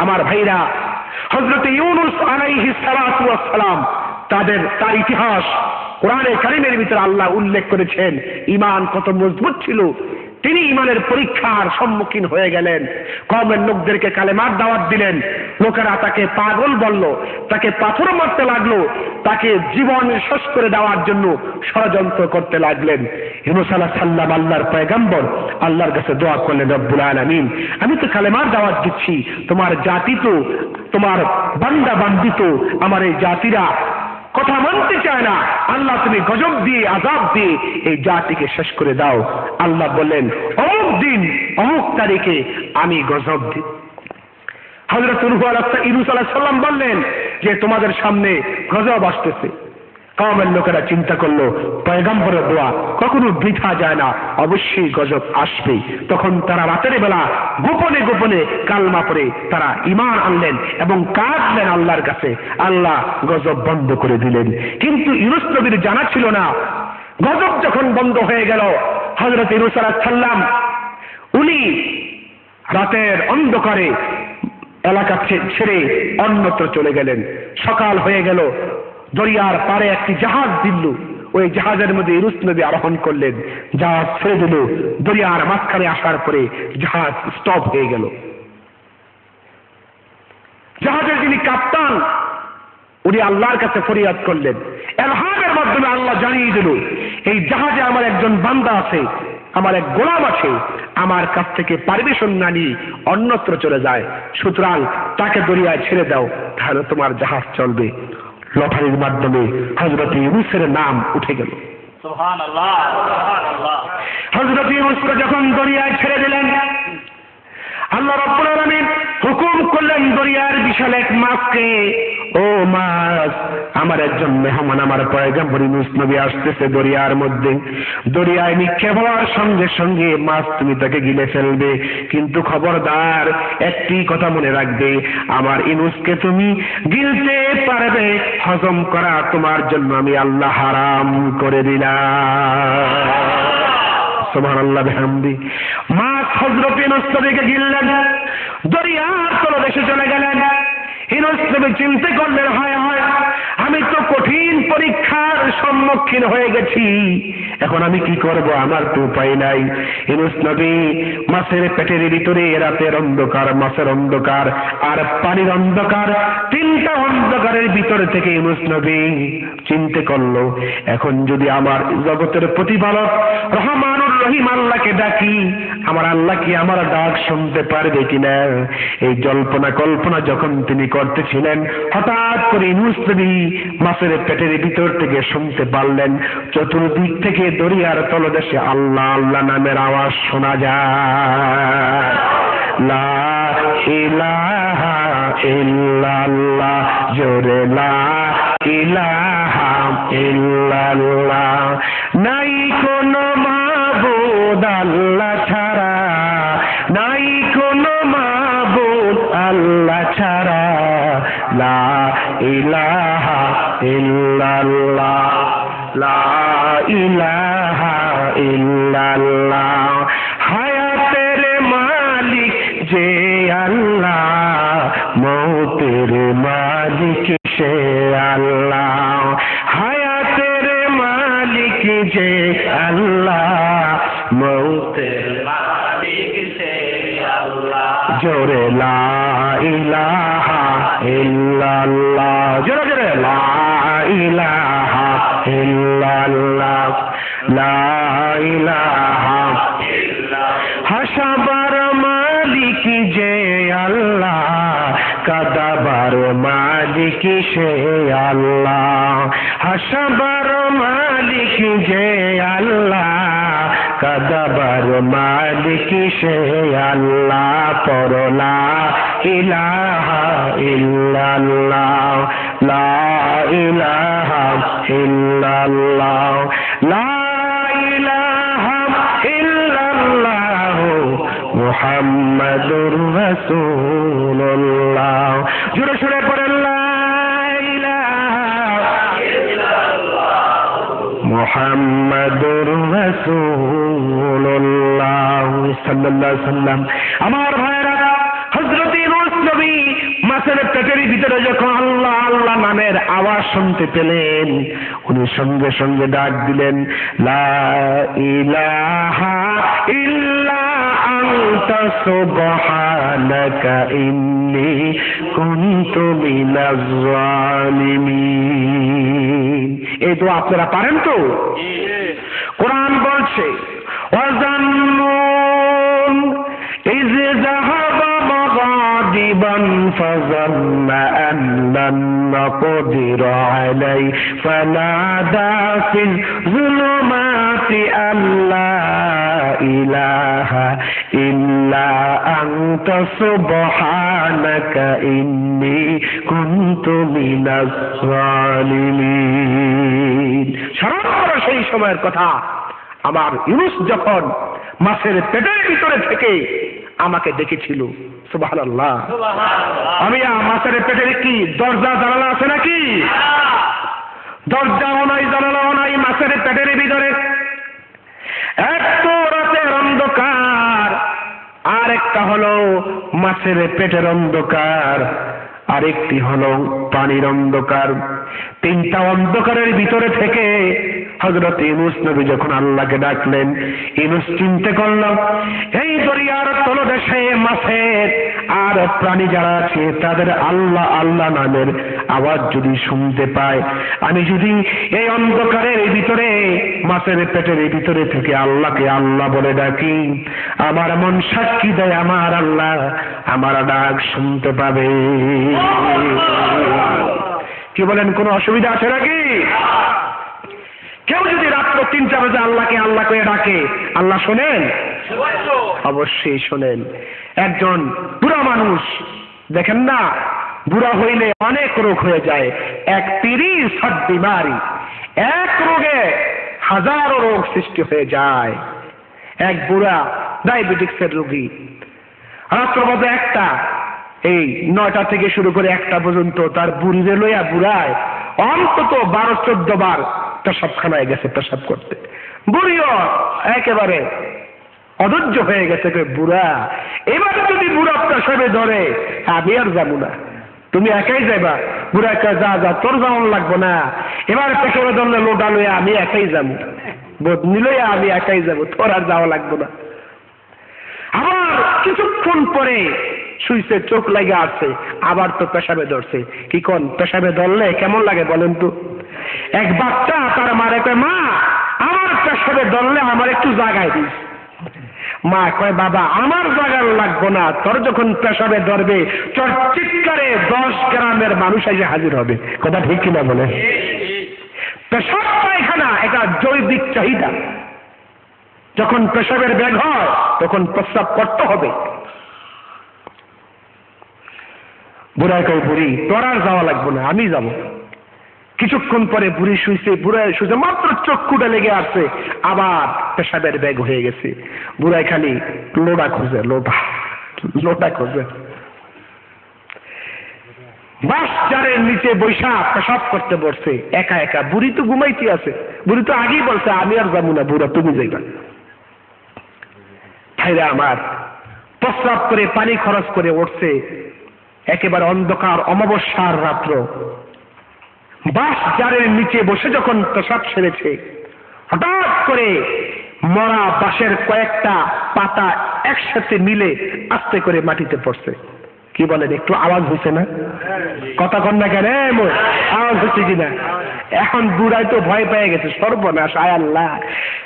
আমার ভাইরা হজরত ইউনুস আলাইহিসালাম তাদের, তার ইতিহাস, কোরআনে কারিমের ভিতরে আল্লাহ উল্লেখ করেছেন ইমান কত মজবুত ছিল। তিনি ইমানের পরীক্ষার সম্মুখীন হয়ে গেলেন। কমের লোকদেরকে কালেমার দাওয়াত দিলেন। লোকেরা তাকে পাগল বলল, তাকে পাথর মারতে লাগল, তাকে জীবন শেষ করে দেওয়ার জন্য ষড়যন্ত্র করতে লাগলেন। আলাহ সাল্লাম, আল্লাহর পয়গাম্বর, আল্লাহর কাছে দোয়া করলেন, রব্বুল আলামিন, আমি তো কালেমার দাওয়াত দিচ্ছি। তোমার জাতি তো, তোমার বান্দা বান্দিত, আমার এই জাতিরা কথা মানতে চায় না। আল্লাহ, তুমি গজব দিয়ে আজাব দিয়ে এই জাতিকে শেষ করে দাও। আল্লাহ বললেন, অমুক দিন, অমুক তারিখে আমি গজব দিই হজরত ইরুস আলাহ সাল্লাম বললেন যে, তোমাদের সামনে গজব আসতেছে। কামের লোকেরা চিন্তা করল, পয়গাম্বরের দোয়া কখনো বৃথা যায় না, অবশ্যই গজব আসবে তখন তারা রাতের বেলা গোপনে গোপনে কালমা পরে তারা ইমান আনলেন এবং কাঁদলেন আল্লাহর কাছে। আল্লাহ গজব বন্ধ করে দিলেন। কিন্তু ইউনুস নবীর জানা ছিল না। গজব যখন বন্ধ হয়ে গেল হজরত ইউনুস সাল্লাম উনি রাতের অন্ধকারে এলাকা ছেড়ে অন্যত্র চলে গেলেন। সকাল হয়ে গেল দরিয়ার পারে একটি জাহাজ দিল ওই জাহাজের মধ্যে ইরুস নদী আরোহণ করলেন। জাহাজ ছেড়ে দিল। দরিয়ার মাঝখানে আসার পরে জাহাজ স্টপ হয়ে গেল। জাহাজের যিনি কাপ্তান উনি আল্লাহর কাছে ফরিয়াদ করলেন। এলহামের মাধ্যমে আল্লাহ জানিয়ে দিল, এই জাহাজে আমার একজন বান্দা আছে, আমার এক গোলাম আছে, আমার কাছ থেকে পারমিশন না নিয়ে অন্যত্র চলে যায়। সুতরাং তাকে দরিয়ায় ছেড়ে দাও, তাহলে তোমার জাহাজ চলবে। লটারির মাধ্যমে হজরত ইউনুসের নাম উঠে গেল। হজরত ইউনুসকে যখন দরিয়ায় ছেড়ে দিলেন আল্লাহ রব্বুল আলামিন হুকুম করলেন দরিয়ার বিশাল এক মাছকে ও মাছ, আমার একজন মেহমান আমার পয়গাম্বর নবী আসতেছে দরিয়ার মধ্যে। দরিয়ায় নিক্ষেপ হওয়ার সঙ্গে সঙ্গে মাছ তুমি তাকে গিলে ফেলবে। কিন্তু খবরদার, একটি কথা মনে রাখবে, আমার ইনুসকে তুমি গিলতে পারবে, হজম করা তোমার জন্য আমি আল্লাহ হারাম করে দিলাম। সুবহানাল্লাহ, বিহামদি। মাছ হযরত নবীকে গিললেন, দরিয়ার তলদেশে চলে গেলেন। ইউনূস নবী চিন্তা করলেন, হায় হায়, আমি তো কঠিন পরীক্ষার সম্মুখীন হয়ে গেছি। এখন আমি কি করব? আমার তো উপায় নাই। ইউনূস নবী মাছের পেটের ভিতরে রাতের অন্ধকার মাছের অন্ধকার আর পানির অন্ধকার, তিনটা অন্ধকারের ভিতরে থেকে ইউনূস নবী চিন্তা করল, এখন যদি আমার জগতের প্রতিপালক রহমানুর রহিম আল্লাহকে ডাকি, আমার আল্লাহ কি আমার ডাক শুনতে পারবে কিনা? এই জল্পনা কল্পনা যখন তিনি করতেছিলেন, হঠাৎ করে নবী মাছের পেটের ভিতর থেকে শুনতে পারলেন, চতুর্দিক থেকে দরিয়ার তলদেশে আল্লাহ আল্লাহ নামের আওয়াজ শোনা যায়। লা জোরে লা ইলাহা ইল্লাল্লাহ। মালিক সে আল্লাহ। হায়াতের মালিক যে আল্লাহ। মৌতের মালিক সে আল্লাহ। জোরে লা ইলাহা ইল্লাল্লাহ। মালিক সে আল্লাহ। হাসাবার মালিক যে আল্লাহ। কাদাবার মালিক সে আল্লাহ। পরলা ইলাহা ইল্লাল্লাহ। লা ইলাহা ইল্লাল্লাহ। লা ইলাহা ইল্লাল্লাহ। জোরে সুরে পড়েন আমার ভাইরা হযরত ইউনূস মাছের পেটের ভিতরে যখন আল্লাহ আল্লাহ নামের আওয়াজ শুনতে পেলেন, উনি সঙ্গে সঙ্গে ডাক দিলেন, লা ইলাহা ইল্লা এই তো আপনারা পারেন তো? কোরআন বলছে وظنون إذ ذهب مغاضبا فظن أن لن نقدر عليه فنادى في الظلمات أن لا إله إلا أنت سبحانك إني كنت من الظالمين স্মরণ করো সেই সময়ের কথা আমার ইউনুস যখন মাছের পেটের ভিতরে থেকে আমাকে ডেকেছিল সুবহানাল্লাহ আমি আ- মাছের পেটের কি দরজা জানালা আছে নাকি দরজাও নাই জানালাও নাই মাছের পেটের ভিতরে এত রাতের অন্ধকার আর একটা হলো মাছের পেটের অন্ধকার আরেকটি হলো পানির অন্ধকার। তিনটা অন্ধকারের ভিতরে থেকে হজরত ইনুস নবী যখন আল্লাহকে ডাকলেন ইনুস চিনতে করল এই দরিয়ার তলদেশে মাছের আর প্রাণী যারা আছে তাদের আল্লাহ আল্লাহ নামের আওয়াজ যদি শুনতে পায় আমি যদি এই অন্ধকারের ভিতরে মাছের পেটের ভিতরে থেকে আল্লাহকে আল্লাহ বলে ডাকি আমার মন সাক্ষী দেয় আমার আল্লাহ আমার ডাক শুনতে পাবে। কি বলেন কোনো অসুবিধা আছে নাকি? কেউ যদি রাত্র তিনটা বাজে আল্লাহকে আল্লাহ করে ডাকে, আল্লাহ শোনেন? অবশ্যই শোনেন। একজন বুড়া মানুষ, দেখেন না, বুড়া হইলে অনেক রোগ হয়ে যায়। এক তিরিশ সাত বিমারি, এক রোগে হাজারো রোগ সৃষ্টি হয়ে যায়। এক বুড়া ডায়াবেটিক্সের রোগী। রাত্র বাজে একটা, এই নয়টা থেকে শুরু করে একটা পর্যন্ত তার বুড়িরে লইয়া বুড়ায় অন্তত বারো, চোদ্দ বার পেশাবখানায় গেছে, পেশাব করতে। বুড়িও একেবারে অধৈর্য হয়ে গেছে বুড়া, এবার যদি বুড়া পেশাবে ধরে, আমি আর যাব না। তুমি একাই যাইবা। বুড়া একা যা যা, তোর যেমন লাগবো না। এবার পেশাবে ধরলে লোটা লইয়া আমি একাই যাব। বদনি লইয়া আমি একাই যাব, তোর আর যাওয়া লাগবো না। আবার কিছুক্ষণ পরে শুইছে চোখ লাগে আছে আবার তো পেশাবে ধরছে। কি কোন পেশাবে ধরলে? কেমন লাগে বলেন তো? এক বাচ্চা তার মারে কয়, মা, আমার পেশাবে ধরলে আমার একটু জাগায় দিস। মা কয়, বাবা, আমার জাগার লাগবো না। তোর যখন পেশাবে ধরবে তোর চিৎকারে দশ গ্রামের মানুষ এসে হাজির হবে। কথা ঠিক কিনা বলে পেশাব পায়খানা, এটা জৈবিক চাহিদা। যখন পেশাবের ব্যাগ হয় তখন প্রস্রাব করতে হবে। বুড়ায় কই বুড়ি? তোর আর যাওয়া লাগবে না, আমি যাব। কিছুক্ষণ পরে বুড়ি শুইছে বুড়ায় শুইছে, মাত্র চক্ষুটা লেগে আসছে আবার পেশাবের ব্যাগ হয়ে গেছে। বুড়ায় খালি লোডা খুঁজে লোটা লোটা খুঁজে। বাস চারের নিচে বৈশা পেশাব করতে বসছে, একা একা। বুড়ি তো ঘুমাইতে আছে, বুড়ি তো আগেই বলছে, আমি আর যাব না, বুড়া তুমি যাইবা। ভাইরা আমার, প্রস্রাব করে পানি খরচ করে উঠছে একেবারে অন্ধকার, অমাবস্যার রাত্র। বাস জারের নিচে বসে যখন প্রসাদ সেরেছে, হঠাৎ করে মরা বাঁশের কয়েকটা পাতা একসাথে মিলে আস্তে করে মাটিতে পড়ছে। কি বলেন, একটু আওয়াজ হয়েছে না? কথা কন না কেন? আওয়াজ হচ্ছে কিনা? এখন বুড়াই তো ভয় পেয়ে গেছে, সর্বনাশ, আয় আল্লাহ।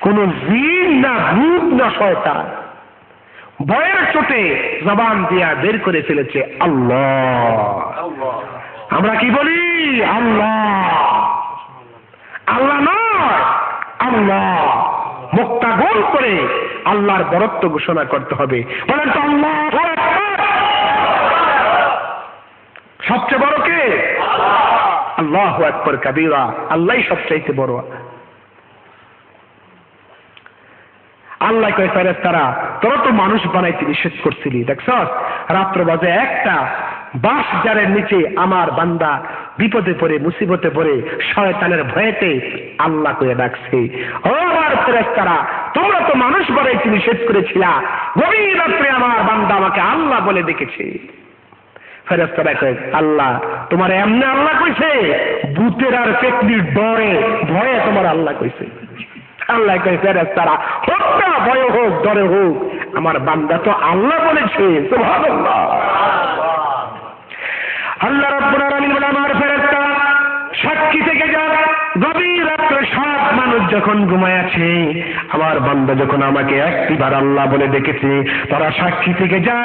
কোন জিন না, ভূত না, শয়তান। ভয়ের চোটে জবান দিয়া বের করে ফেলেছে আল্লাহ। আমরা কি বলি? আল্লাহ। আল্লাহ নয়, আল্লাহ। মুক্তা গোল করে আল্লাহর বরত্ব ঘোষণা করতে হবে। বলেন তো আল্লাহ। সবচেয়ে বড় কে? আল্লাহ একবার কাবিরা। আল্লাহ সবচাইতে বড়। আল্লাহ কয় ফেরেস তারা তোরা তো মানুষ বানাইতে নিষেধ করছিলি দেখছ রাত্র বাজে একটা বাস জারের নিচে আমার বান্দা বিপদে পড়ে, মুসিবতে পড়ে, শয়তানের ভয়েতে আল্লাহ করে ডাকছে, ও আমার ফেরেস তারা তোমরা তো মানুষ বানাইতে নিষেধ করেছিলা, গভীর রাত্রে আমার বান্দা আমাকে আল্লাহ বলে ডেকেছে। ফেরেস্তারা কয়, আল্লাহ, তোমার এমনি আল্লাহ কইছে বুতের আর পেকনির ডরে, ভয়ে তোমার আল্লাহ কইছে। আল্লাহ কয় ফেরেস্তারা হোক না ভয় হোক, ডরে হোক, আমার বান্দা তো আল্লাহ বলেছে আল্লাহ রাব্বুল আলামিন আমার ফেরেশতা সাক্ষী থেকে যান গভীর রাত্রে সব মানুষ যখন ঘুমায় আছে, আমার বান্দা যখন আমাকে একটিবার আল্লাহ বলে ডেকেছে, তারা সাক্ষী থেকে যা,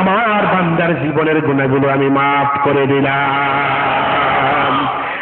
আমার বান্দার জীবনের গুণাগুলো আমি মাফ করে দিলাম।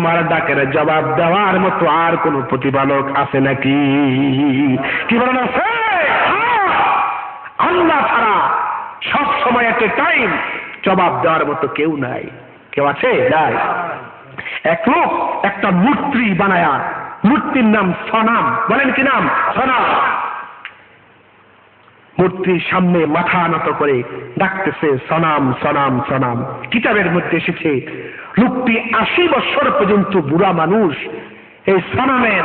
তোমার ডাকের জবাব দেওয়ার মতো আর কোন প্রতিপালক আছে নাকি? কি বলেন আছে। আল্লাহ ছাড়া সব সময় একটা টাইম জবাব দেওয়ার মতো কেউ নাই। কেউ আছে? নাই। এক লোক একটা মূর্তি বানায়া, মূর্তির নাম সনাম। বলেন কি নাম? সনাম। মূর্তির সামনে মাথা নত করে ডাকতেছে সনাম সনাম সনাম কিতাবের মধ্যে এসেছে, লোকটি আশি বছর পর্যন্ত বুড়া মানুষ, এই সনামের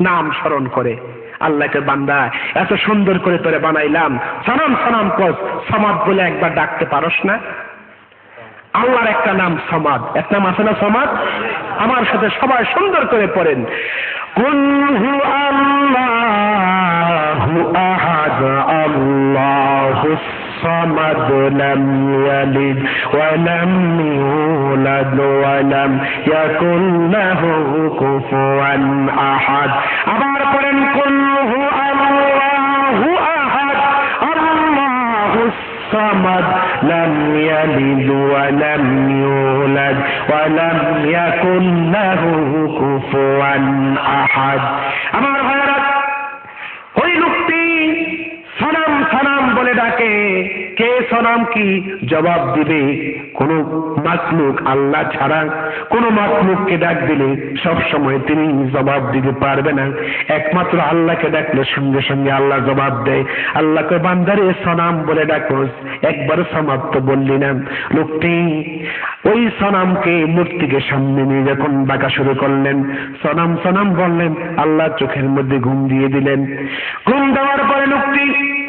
নাম স্মরণ করে। আল্লাহকে বান্দা, এত সুন্দর করে তোরে বানাইলাম। সনাম সনাম কস, সমাদ বলে একবার ডাকতে পারস না? আল্লাহর একটা নাম সমাদ। এক নাম আছে না সমাদ? আমার সাথে সবাই সুন্দর করে পড়েন। কুলহু আল্লাহু আহাদ আল্লাহু الصمد لم يلد ولم يولد ولم يكن له كفوا أحد আবার পড়েন কুলহু আল্লাহু আহাদ আল্লাহু الصمد لم يلد ولم يولد ولم يكن له كفوا أحد কে সনাম কি? জবাব দিবে, কোন মাকলুক আল্লাহ ছাড়া। কোন মাকলুককে ডাক দিলে সব সময় তিনি জবাব দিতে পারবে না। একমাত্র আল্লাহকে ডাকলে সঙ্গে সঙ্গে আল্লাহ জবাব দেয়। আল্লাহকে বান্দারে সনাম বলে ডাকোস একবার সমাপ্ত বললি না। লোকটি ওই সনামকে মূর্তিকে সামনে নিয়ে যখন ডাকা শুরু করলেন, সনাম সনাম বললেন, আল্লাহ চোখের মধ্যে ঘুম দিয়ে দিলেন। ঘুম দেওয়ার পরে লোকটি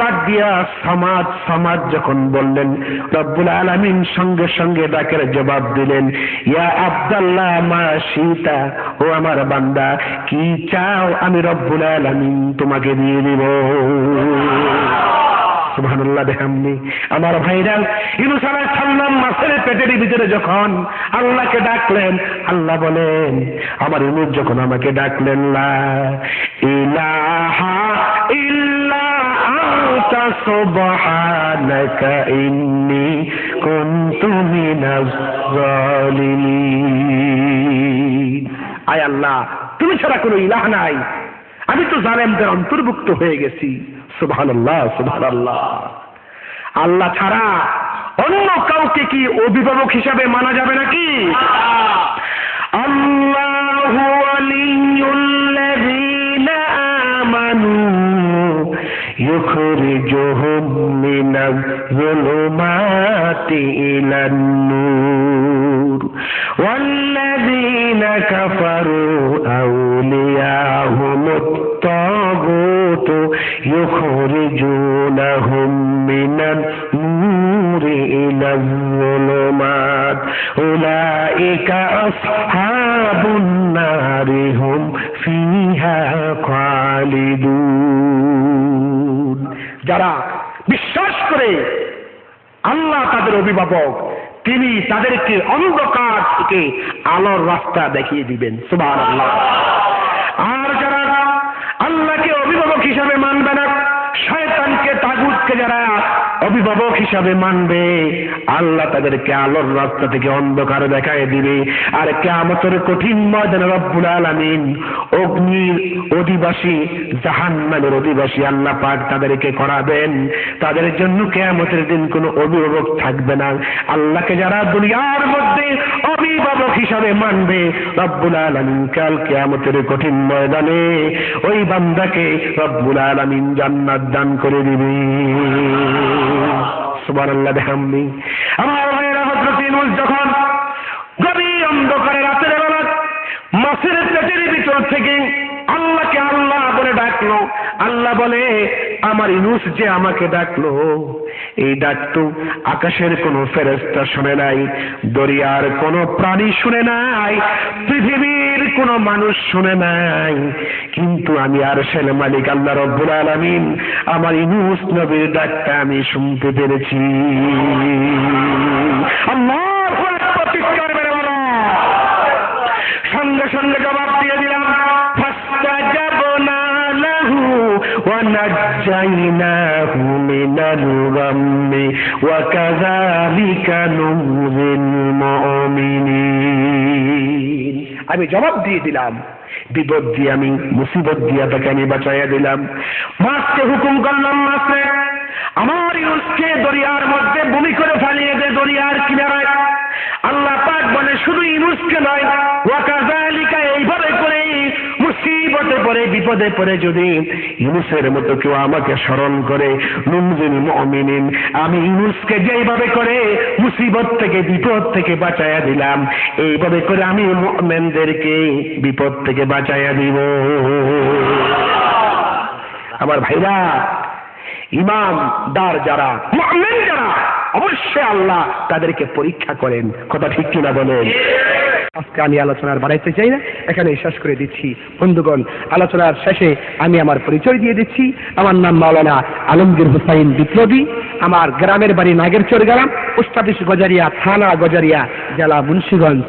বাদ দিয়া সমাজ সমাজ যখন বললেন, রব্বুল আলামিন সঙ্গে সঙ্গে ডাকের জবাব দিলেন, ইয়া আব্দাল্লাহ, মা সীতা ও আমার বান্দা, কি চাও আমি রব্বুল আলামিন তোমাকে দিয়ে দিব? আমার ভাইরা, ইউনুস পেটের ভিতরে যখন আল্লাহকে ডাকলেন, আল্লাহ বলেন, আমার ইউনুস যখন আমাকে ডাকলেন, লা ইলাহা ইল্লা সুবহানাকা ইন্নী কুনতু মিনাজ জালিমিন আয় আল্লাহ, তুমি ছাড়া কোনো ইলাহ নাই। আমি তো জালেমদের অন্তর্ভুক্ত হয়ে গেছি। সুবহানাল্লাহ সুবহানাল্লাহ। আল্লাহ ছাড়া অন্য কাউকে কি অভিভাবক হিসাবে মানা যাবে নাকি? يخرجهم من الظلمات إلى النور والذين كفروا أولياءهم الطاغوت يخرجونهم من النور إلى الظلمات أولئك أصحاب النار هم فيها خالدون যারা বিশ্বাস করে আল্লাহ তাদের অভিভাবক, তিনি তাদেরকে অন্ধকার থেকে আলোর রাস্তা দেখিয়ে দিবেন। সুবাহ আল্লাহ আর যারা আল্লাহকে অভিভাবক হিসাবে মানবে না, শয়তানকে তাগুতকে যারা অভিভাবক হিসাবে মানবে। আল্লাহ তাদেরকে আলোর রাস্তা থেকে অন্ধকার দেখায় দিবে। আর কেমতের কঠিন ময়দানে রব্বুল আলামিন অগ্নির অধিবাসী, জাহান্নামের অধিবাসী আল্লাহ পাক তাদেরকে করাবেন। তাদের জন্য কেয়ামতের দিন কোনো অভিভাবক থাকবে না। আল্লাহকে যারা দুনিয়ার মধ্যে অভিভাবক হিসাবে মানবে, রব্বুল আলামিন কাল কেয়ামতের কঠিন ময়দানে ওই বান্দাকে রব্বুল আলামিন জান্নাত দান করে দিবে। আমার যখন গভীর অন্ধকারে রাতের বেলা মাছের পেটের ভিতর থেকে আল্লাহকে আল্লাহ বলে ডাকলো, আল্লাহ বলে, আমার ইনুস যে আমাকে ডাকলো, এই ডাকতো আকাশের কোনো ফেরেস্তা শুনে নাই, দরিয়ার কোনো প্রাণী শুনে নাই পৃথিবীর কোনো মানুষ শুনে নাই। কিন্তু আমি আর সেল মালিক আল্লাহ রব্বুল আলামিন, আমার ইনুস নবীর ডাকটা আমি শুনতে পেরেছি। সঙ্গে সঙ্গে জবাব দিয়ে দিলাম নাজ্জাইনাহু মিনাল গাম্মি আমি জবাব দিয়ে দিলাম। বিপদ দিয়ে আমি, মুসিবত দিয়ে তাকে আমি বাঁচাইয়া দিলাম। মাছকে হুকুম করলাম মাছে আমার ইউসকে দরিয়ার মধ্যে বমি করে ফালিয়ে দে দরিয়ার কিনারায়। আল্লাহ পাক বলে, শুধু ইউসকে নয় করে পড়ে বিপদে পরে যদি ইউনুসের মতো কেউ আমাকে স্মরণ করে, নুনজিল মুমিনিন, আমি ইউনুসকে যেইভাবে করে মুসিবত থেকে, বিপদ থেকে বাঁচাইয়া দিলাম, এইভাবে করে আমি মুমিনদেরকে বিপদ থেকে বাঁচাইয়া দিব। আমার ভাইরা, ইমাম, দার যারা যারা, অবশ্যই আল্লাহ তাদেরকে পরীক্ষা করেন। কথা ঠিক কিনা বলেন? আজকে আমি আলোচনার বাড়াইতে চাই না। এখানে শেষ করে দিচ্ছি। বন্ধুগণ, আলোচনার শেষে আমি আমার পরিচয় দিয়ে দিচ্ছি। আমার নাম মাওলানা আলমগীর হুসাইন বিপ্লবী। আমার গ্রামের বাড়ি নাগেরচর গ্রাম অফিস গজারিয়া, থানা গজারিয়া, জেলা মুন্সীগঞ্জ।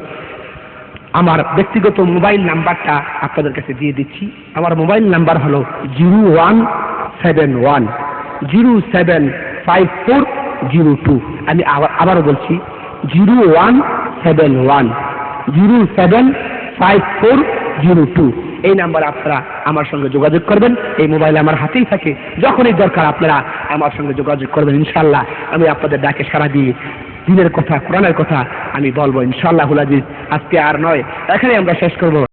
আমার ব্যক্তিগত মোবাইল নাম্বারটা আপনাদের কাছে দিয়ে দিচ্ছি। আমার মোবাইল নাম্বার হলো zero one seven one, zero seven five four zero two. আমি আবার আবারও বলছি, zero one seven one. Zero seven five four zero two. এই নাম্বারে আপনারা আমার সঙ্গে যোগাযোগ করবেন। এই মোবাইল আমার হাতেই থাকে। যখনই দরকার আপনারা আমার সঙ্গে যোগাযোগ করবেন ইনশাল্লাহ আমি আপনাদের ডাকে সারা দিয়ে দিনের কথা, কোরআনের কথা আমি বলব ইনশাল্লাহ আজিজ। আজকে আর নয় এখানে আমরা শেষ করব।